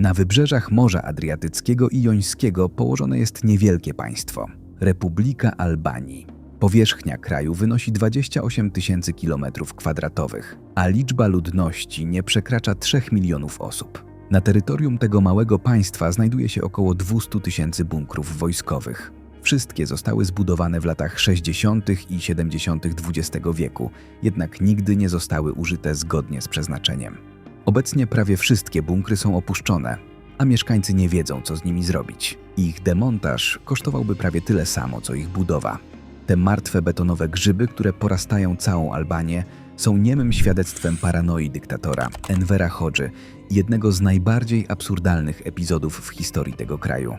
Na wybrzeżach Morza Adriatyckiego i Jońskiego położone jest niewielkie państwo Republika Albanii. Powierzchnia kraju wynosi 28 tysięcy kilometrów kwadratowych, a liczba ludności nie przekracza 3 milionów osób. Na terytorium tego małego państwa znajduje się około 200 tysięcy bunkrów wojskowych. Wszystkie zostały zbudowane w latach 60. i 70. XX wieku, jednak nigdy nie zostały użyte zgodnie z przeznaczeniem. Obecnie prawie wszystkie bunkry są opuszczone, a mieszkańcy nie wiedzą, co z nimi zrobić. Ich demontaż kosztowałby prawie tyle samo, co ich budowa. Te martwe betonowe grzyby, które porastają całą Albanię, są niemym świadectwem paranoi dyktatora Envera Hodży, jednego z najbardziej absurdalnych epizodów w historii tego kraju.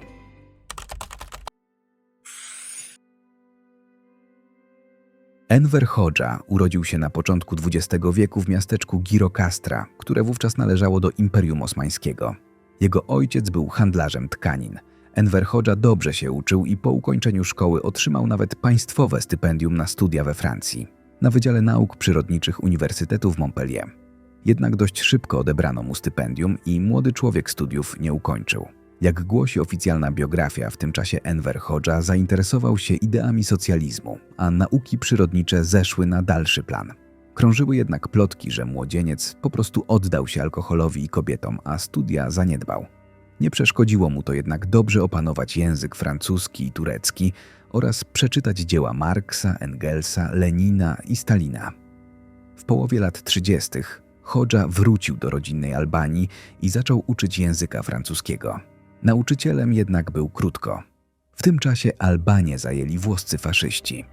Enver Hoxha urodził się na początku XX wieku w miasteczku Girokastra, które wówczas należało do Imperium Osmańskiego. Jego ojciec był handlarzem tkanin. Enver Hoxha dobrze się uczył i po ukończeniu szkoły otrzymał nawet państwowe stypendium na studia we Francji, na Wydziale Nauk Przyrodniczych Uniwersytetu w Montpellier. Jednak dość szybko odebrano mu stypendium i młody człowiek studiów nie ukończył. Jak głosi oficjalna biografia, w tym czasie Enver Hoxha zainteresował się ideami socjalizmu, a nauki przyrodnicze zeszły na dalszy plan. Krążyły jednak plotki, że młodzieniec po prostu oddał się alkoholowi i kobietom, a studia zaniedbał. Nie przeszkodziło mu to jednak dobrze opanować język francuski i turecki oraz przeczytać dzieła Marksa, Engelsa, Lenina i Stalina. W połowie lat 30. Hoxha wrócił do rodzinnej Albanii i zaczął uczyć języka francuskiego. Nauczycielem jednak był krótko. W tym czasie Albanię zajęli włoscy faszyści.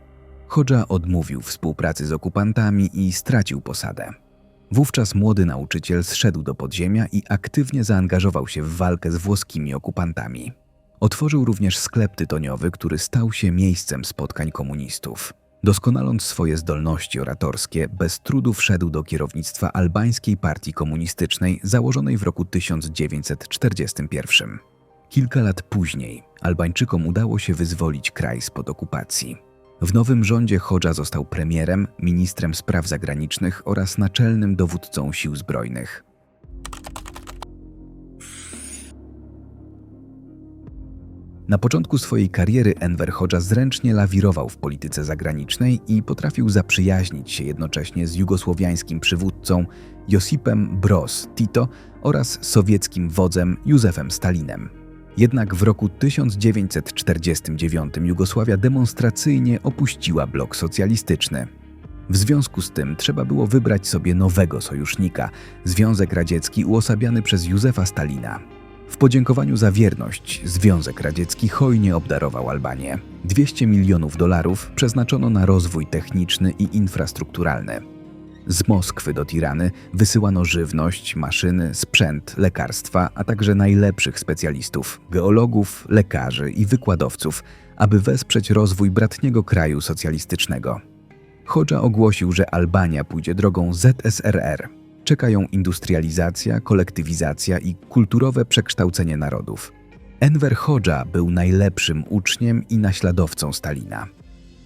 Hoxha odmówił współpracy z okupantami i stracił posadę. Wówczas młody nauczyciel zszedł do podziemia i aktywnie zaangażował się w walkę z włoskimi okupantami. Otworzył również sklep tytoniowy, który stał się miejscem spotkań komunistów. Doskonaląc swoje zdolności oratorskie, bez trudu wszedł do kierownictwa albańskiej partii komunistycznej założonej w roku 1941. Kilka lat później Albańczykom udało się wyzwolić kraj spod okupacji. W nowym rządzie Hoxha został premierem, ministrem spraw zagranicznych oraz naczelnym dowódcą sił zbrojnych. Na początku swojej kariery Enver Hoxha zręcznie lawirował w polityce zagranicznej i potrafił zaprzyjaźnić się jednocześnie z jugosłowiańskim przywódcą Josipem Broz Tito oraz sowieckim wodzem Józefem Stalinem. Jednak w roku 1949 Jugosławia demonstracyjnie opuściła blok socjalistyczny. W związku z tym trzeba było wybrać sobie nowego sojusznika Związek Radziecki uosabiany przez Józefa Stalina. W podziękowaniu za wierność Związek Radziecki hojnie obdarował Albanię. 200 milionów dolarów przeznaczono na rozwój techniczny i infrastrukturalny. Z Moskwy do Tirany wysyłano żywność, maszyny, sprzęt, lekarstwa, a także najlepszych specjalistów geologów, lekarzy i wykładowców, aby wesprzeć rozwój bratniego kraju socjalistycznego. Hoxha ogłosił, że Albania pójdzie drogą ZSRR. Czekają industrializacja, kolektywizacja i kulturowe przekształcenie narodów. Enver Hoxha był najlepszym uczniem i naśladowcą Stalina.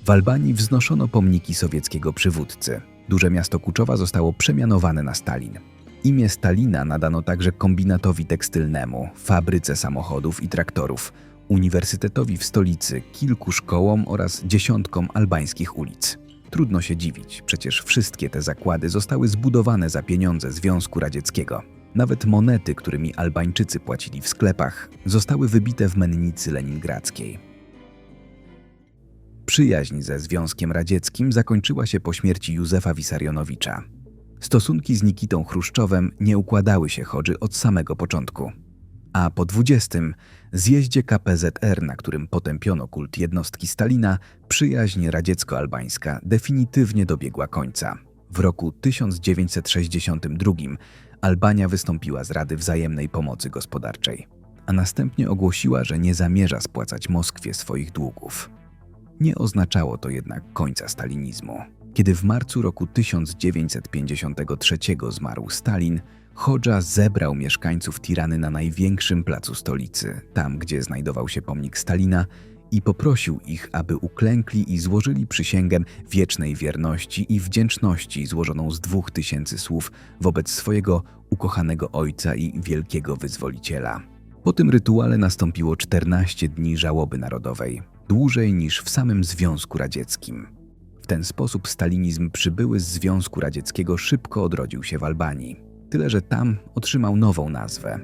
W Albanii wznoszono pomniki sowieckiego przywódcy. Duże miasto Kuczowa zostało przemianowane na Stalin. Imię Stalina nadano także kombinatowi tekstylnemu, fabryce samochodów i traktorów, uniwersytetowi w stolicy, kilku szkołom oraz dziesiątkom albańskich ulic. Trudno się dziwić, przecież wszystkie te zakłady zostały zbudowane za pieniądze Związku Radzieckiego. Nawet monety, którymi Albańczycy płacili w sklepach, zostały wybite w mennicy leningradzkiej. Przyjaźń ze Związkiem Radzieckim zakończyła się po śmierci Józefa Wisarionowicza. Stosunki z Nikitą Chruszczowem nie układały się Chodży od samego początku. A po 20. zjeździe KPZR, na którym potępiono kult jednostki Stalina, przyjaźń radziecko-albańska definitywnie dobiegła końca. W roku 1962 Albania wystąpiła z Rady Wzajemnej Pomocy Gospodarczej, a następnie ogłosiła, że nie zamierza spłacać Moskwie swoich długów. Nie oznaczało to jednak końca stalinizmu. Kiedy w marcu roku 1953 zmarł Stalin, Hoxha zebrał mieszkańców Tirany na największym placu stolicy, tam gdzie znajdował się pomnik Stalina, i poprosił ich, aby uklękli i złożyli przysięgę wiecznej wierności i wdzięczności złożoną z dwóch tysięcy słów wobec swojego ukochanego ojca i wielkiego wyzwoliciela. Po tym rytuale nastąpiło 14 dni żałoby narodowej, dłużej niż w samym Związku Radzieckim. W ten sposób stalinizm przybyły z Związku Radzieckiego szybko odrodził się w Albanii. Tyle, że tam otrzymał nową nazwę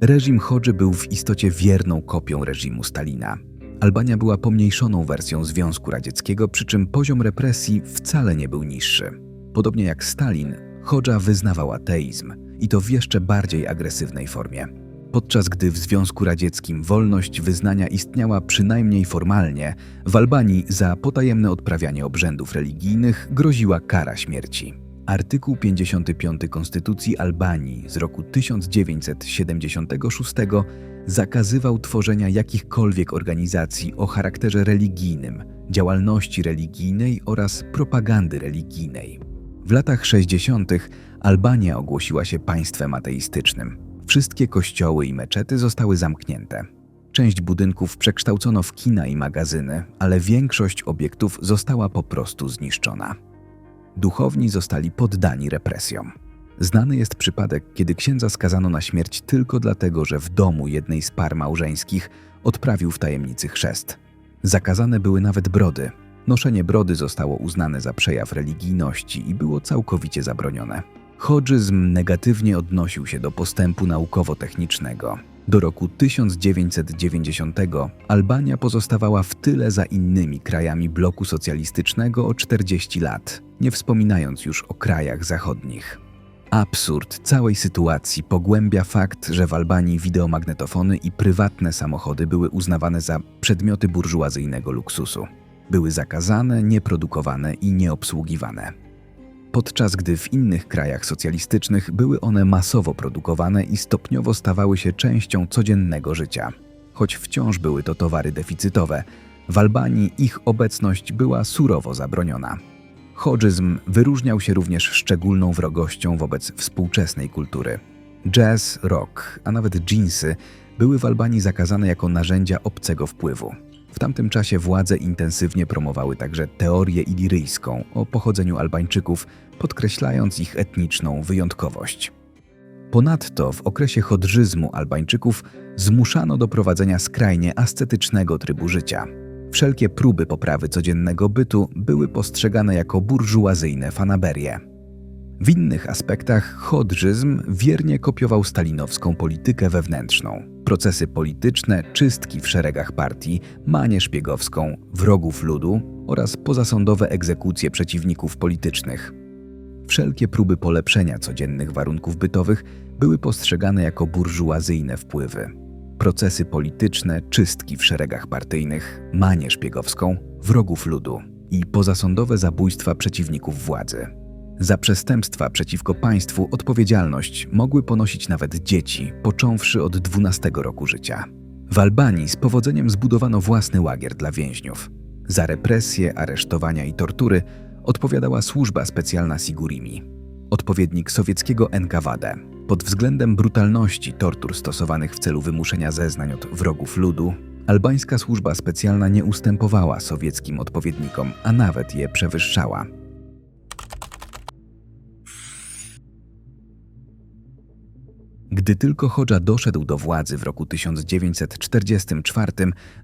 Reżim Hodży był w istocie wierną kopią reżimu Stalina. Albania była pomniejszoną wersją Związku Radzieckiego, przy czym poziom represji wcale nie był niższy. Podobnie jak Stalin, Hodża wyznawał ateizm i to w jeszcze bardziej agresywnej formie. Podczas gdy w Związku Radzieckim wolność wyznania istniała przynajmniej formalnie, w Albanii za potajemne odprawianie obrzędów religijnych groziła kara śmierci. Artykuł 55 Konstytucji Albanii z roku 1976 zakazywał tworzenia jakichkolwiek organizacji o charakterze religijnym, działalności religijnej oraz propagandy religijnej. W latach 60. Albania ogłosiła się państwem ateistycznym. Wszystkie kościoły i meczety zostały zamknięte. Część budynków przekształcono w kina i magazyny, ale większość obiektów została po prostu zniszczona duchowni zostali poddani represjom. Znany jest przypadek, kiedy księdza skazano na śmierć tylko dlatego, że w domu jednej z par małżeńskich odprawił w tajemnicy chrzest. Zakazane były nawet brody. Noszenie brody zostało uznane za przejaw religijności i było całkowicie zabronione. Hodżyzm negatywnie odnosił się do postępu naukowo-technicznego. Do roku 1990 Albania pozostawała w tyle za innymi krajami bloku socjalistycznego o 40 lat, nie wspominając już o krajach zachodnich. Absurd całej sytuacji pogłębia fakt, że w Albanii wideomagnetofony i prywatne samochody były uznawane za przedmioty burżuazyjnego luksusu. Były zakazane, nieprodukowane i nieobsługiwane podczas gdy w innych krajach socjalistycznych były one masowo produkowane i stopniowo stawały się częścią codziennego życia. Choć wciąż były to towary deficytowe, w Albanii ich obecność była surowo zabroniona. Hodżyzm wyróżniał się również szczególną wrogością wobec współczesnej kultury. Jazz, rock, a nawet jeansy były w Albanii zakazane jako narzędzia obcego wpływu. W tamtym czasie władze intensywnie promowały także teorię iliryjską o pochodzeniu Albańczyków, podkreślając ich etniczną wyjątkowość. Ponadto w okresie chodrzyzmu Albańczyków zmuszano do prowadzenia skrajnie ascetycznego trybu życia. Wszelkie próby poprawy codziennego bytu były postrzegane jako burżuazyjne fanaberie. W innych aspektach chodrzyzm wiernie kopiował stalinowską politykę wewnętrzną. Procesy polityczne, czystki w szeregach partii, manię szpiegowską, wrogów ludu oraz pozasądowe egzekucje przeciwników politycznych. Wszelkie próby polepszenia codziennych warunków bytowych były postrzegane jako burżuazyjne wpływy. Procesy polityczne, czystki w szeregach partyjnych, manię szpiegowską, wrogów ludu i pozasądowe zabójstwa przeciwników władzy. Za przestępstwa przeciwko państwu odpowiedzialność mogły ponosić nawet dzieci, począwszy od 12 roku życia. W Albanii z powodzeniem zbudowano własny łagier dla więźniów. Za represje, aresztowania i tortury odpowiadała służba specjalna Sigurimi, odpowiednik sowieckiego NKWD. Pod względem brutalności tortur stosowanych w celu wymuszenia zeznań od wrogów ludu, albańska służba specjalna nie ustępowała sowieckim odpowiednikom, a nawet je przewyższała. Gdy tylko Hodża doszedł do władzy w roku 1944,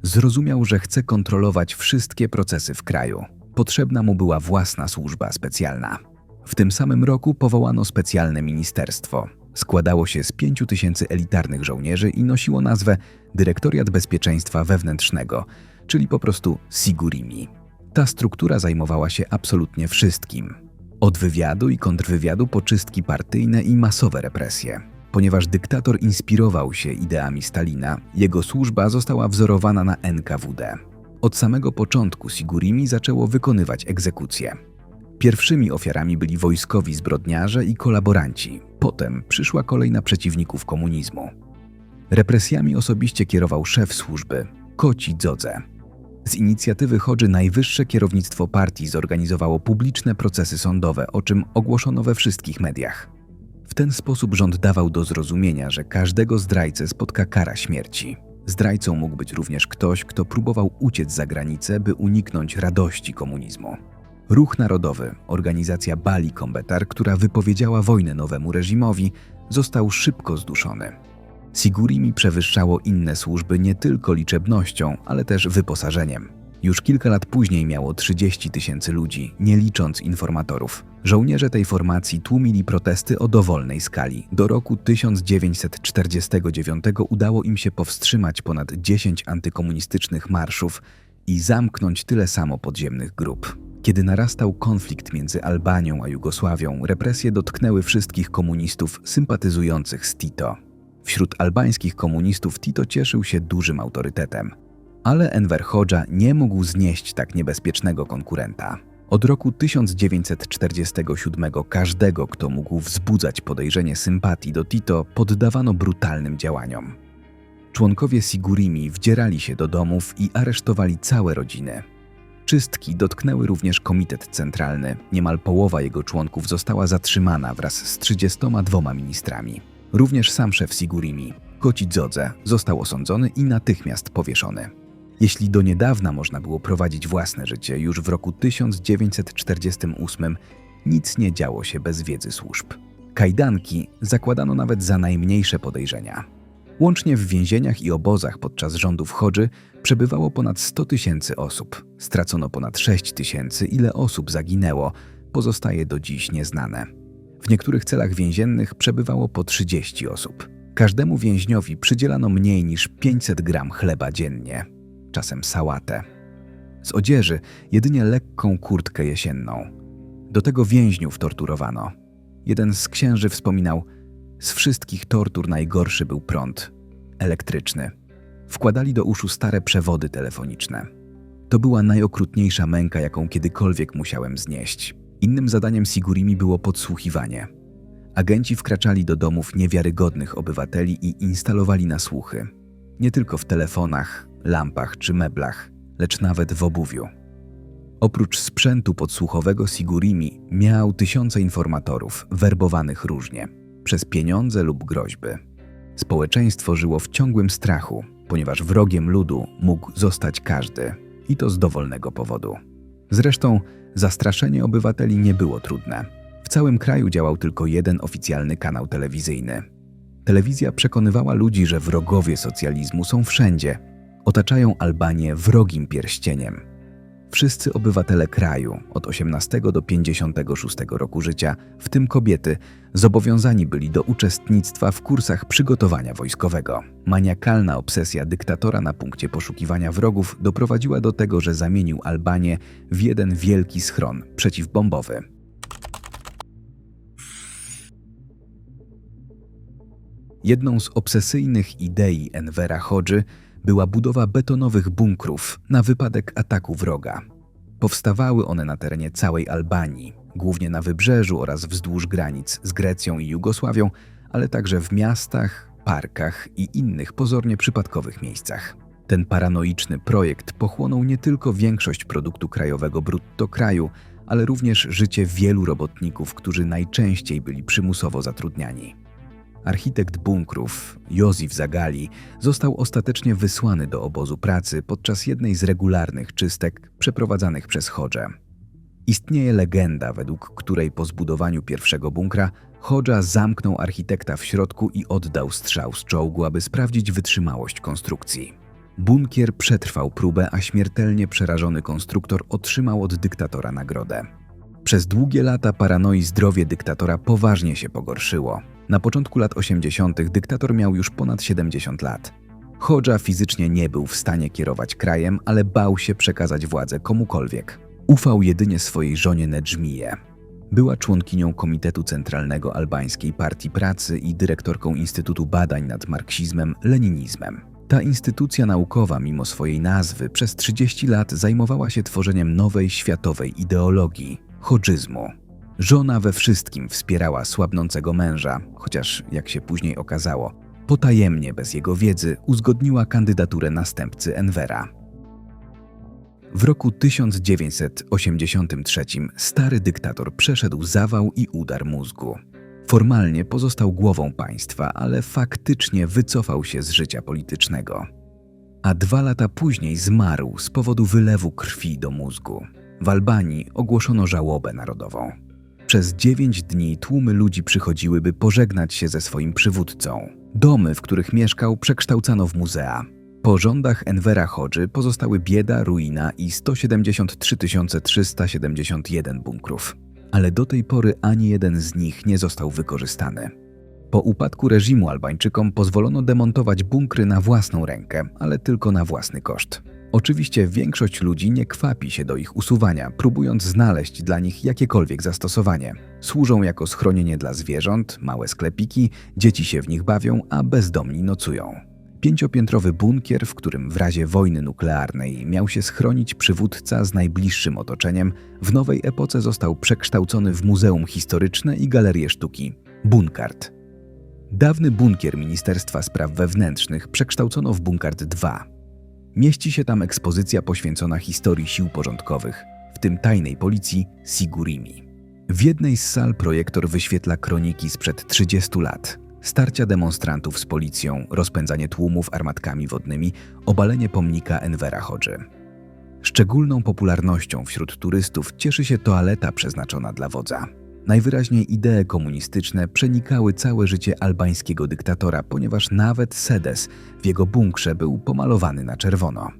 zrozumiał, że chce kontrolować wszystkie procesy w kraju. Potrzebna mu była własna służba specjalna. W tym samym roku powołano specjalne ministerstwo. Składało się z pięciu tysięcy elitarnych żołnierzy i nosiło nazwę Dyrektoriat Bezpieczeństwa Wewnętrznego, czyli po prostu Sigurimi. Ta struktura zajmowała się absolutnie wszystkim. Od wywiadu i kontrwywiadu po czystki partyjne i masowe represje. Ponieważ dyktator inspirował się ideami Stalina, jego służba została wzorowana na NKWD. Od samego początku Sigurimi zaczęło wykonywać egzekucje. Pierwszymi ofiarami byli wojskowi zbrodniarze i kolaboranci. Potem przyszła kolej na przeciwników komunizmu. Represjami osobiście kierował szef służby, Koci Dzodze. Z inicjatywy Chodży najwyższe kierownictwo partii zorganizowało publiczne procesy sądowe, o czym ogłoszono we wszystkich mediach. Ten sposób rząd dawał do zrozumienia, że każdego zdrajcę spotka kara śmierci. Zdrajcą mógł być również ktoś, kto próbował uciec za granicę, by uniknąć radości komunizmu. Ruch Narodowy, organizacja Bali Kombetar, która wypowiedziała wojnę nowemu reżimowi, został szybko zduszony. Sigurimi przewyższało inne służby nie tylko liczebnością, ale też wyposażeniem. Już kilka lat później miało 30 tysięcy ludzi, nie licząc informatorów. Żołnierze tej formacji tłumili protesty o dowolnej skali. Do roku 1949 udało im się powstrzymać ponad 10 antykomunistycznych marszów i zamknąć tyle samo podziemnych grup. Kiedy narastał konflikt między Albanią a Jugosławią, represje dotknęły wszystkich komunistów sympatyzujących z Tito. Wśród albańskich komunistów Tito cieszył się dużym autorytetem, ale Enver Hoxha nie mógł znieść tak niebezpiecznego konkurenta. Od roku 1947 każdego, kto mógł wzbudzać podejrzenie sympatii do Tito, poddawano brutalnym działaniom. Członkowie Sigurimi wdzierali się do domów i aresztowali całe rodziny. Czystki dotknęły również Komitet Centralny. Niemal połowa jego członków została zatrzymana wraz z 32 ministrami. Również sam szef Sigurimi, Kocidzodze, został osądzony i natychmiast powieszony. Jeśli do niedawna można było prowadzić własne życie, już w roku 1948 nic nie działo się bez wiedzy służb. Kajdanki zakładano nawet za najmniejsze podejrzenia. Łącznie w więzieniach i obozach podczas rządów Chodży przebywało ponad 100 tysięcy osób. Stracono ponad 6 tysięcy, ile osób zaginęło, pozostaje do dziś nieznane. W niektórych celach więziennych przebywało po 30 osób. Każdemu więźniowi przydzielano mniej niż 500 gram chleba dziennie, czasem sałatę. Z odzieży jedynie lekką kurtkę jesienną. Do tego więźniów torturowano. Jeden z księży wspominał, z wszystkich tortur najgorszy był prąd elektryczny. Wkładali do uszu stare przewody telefoniczne. To była najokrutniejsza męka, jaką kiedykolwiek musiałem znieść. Innym zadaniem Sigurimi było podsłuchiwanie. Agenci wkraczali do domów niewiarygodnych obywateli i instalowali nasłuchy. Nie tylko w telefonach, lampach czy meblach, lecz nawet w obuwiu. Oprócz sprzętu podsłuchowego Sigurimi miał tysiące informatorów, werbowanych różnie, przez pieniądze lub groźby. Społeczeństwo żyło w ciągłym strachu, ponieważ wrogiem ludu mógł zostać każdy, i to z dowolnego powodu. Zresztą zastraszenie obywateli nie było trudne. W całym kraju działał tylko jeden oficjalny kanał telewizyjny. Telewizja przekonywała ludzi, że wrogowie socjalizmu są wszędzie, otaczają Albanię wrogim pierścieniem. Wszyscy obywatele kraju od 18 do 56 roku życia, w tym kobiety, zobowiązani byli do uczestnictwa w kursach przygotowania wojskowego. Maniakalna obsesja dyktatora na punkcie poszukiwania wrogów doprowadziła do tego, że zamienił Albanię w jeden wielki schron przeciwbombowy. Jedną z obsesyjnych idei Envera Hodży była budowa betonowych bunkrów na wypadek ataku wroga. Powstawały one na terenie całej Albanii, głównie na wybrzeżu oraz wzdłuż granic z Grecją i Jugosławią, ale także w miastach, parkach i innych pozornie przypadkowych miejscach. Ten paranoiczny projekt pochłonął nie tylko większość produktu krajowego brutto kraju, ale również życie wielu robotników, którzy najczęściej byli przymusowo zatrudniani. Architekt bunkrów, Józef Zagali, został ostatecznie wysłany do obozu pracy podczas jednej z regularnych czystek przeprowadzanych przez Hodże. Istnieje legenda, według której po zbudowaniu pierwszego bunkra Hodża zamknął architekta w środku i oddał strzał z czołgu, aby sprawdzić wytrzymałość konstrukcji. Bunkier przetrwał próbę, a śmiertelnie przerażony konstruktor otrzymał od dyktatora nagrodę. Przez długie lata paranoi zdrowie dyktatora poważnie się pogorszyło. Na początku lat 80. dyktator miał już ponad 70 lat. Hodża fizycznie nie był w stanie kierować krajem, ale bał się przekazać władzę komukolwiek. Ufał jedynie swojej żonie Nedżmije. Była członkinią Komitetu Centralnego Albańskiej Partii Pracy i dyrektorką Instytutu Badań nad Marksizmem, Leninizmem. Ta instytucja naukowa, mimo swojej nazwy, przez 30 lat zajmowała się tworzeniem nowej światowej ideologii hodżyzmu. Żona we wszystkim wspierała słabnącego męża, chociaż, jak się później okazało, potajemnie bez jego wiedzy uzgodniła kandydaturę następcy Envera. W roku 1983 stary dyktator przeszedł zawał i udar mózgu. Formalnie pozostał głową państwa, ale faktycznie wycofał się z życia politycznego. A dwa lata później zmarł z powodu wylewu krwi do mózgu. W Albanii ogłoszono żałobę narodową. Przez dziewięć dni tłumy ludzi przychodziły, by pożegnać się ze swoim przywódcą. Domy, w których mieszkał, przekształcano w muzea. Po rządach Envera Hodży pozostały bieda, ruina i 173 371 bunkrów. Ale do tej pory ani jeden z nich nie został wykorzystany. Po upadku reżimu Albańczykom pozwolono demontować bunkry na własną rękę, ale tylko na własny koszt. Oczywiście większość ludzi nie kwapi się do ich usuwania, próbując znaleźć dla nich jakiekolwiek zastosowanie. Służą jako schronienie dla zwierząt, małe sklepiki, dzieci się w nich bawią, a bezdomni nocują. Pięciopiętrowy bunkier, w którym w razie wojny nuklearnej miał się schronić przywódca z najbliższym otoczeniem, w nowej epoce został przekształcony w muzeum historyczne i galerię sztuki. Bunkart. Dawny bunkier Ministerstwa Spraw Wewnętrznych przekształcono w Bunkart II. Mieści się tam ekspozycja poświęcona historii sił porządkowych, w tym tajnej policji Sigurimi. W jednej z sal projektor wyświetla kroniki sprzed 30 lat. Starcia demonstrantów z policją, rozpędzanie tłumów armatkami wodnymi, obalenie pomnika Envera Hodży. Szczególną popularnością wśród turystów cieszy się toaleta przeznaczona dla wodza. Najwyraźniej idee komunistyczne przenikały całe życie albańskiego dyktatora, ponieważ nawet sedes w jego bunkrze był pomalowany na czerwono.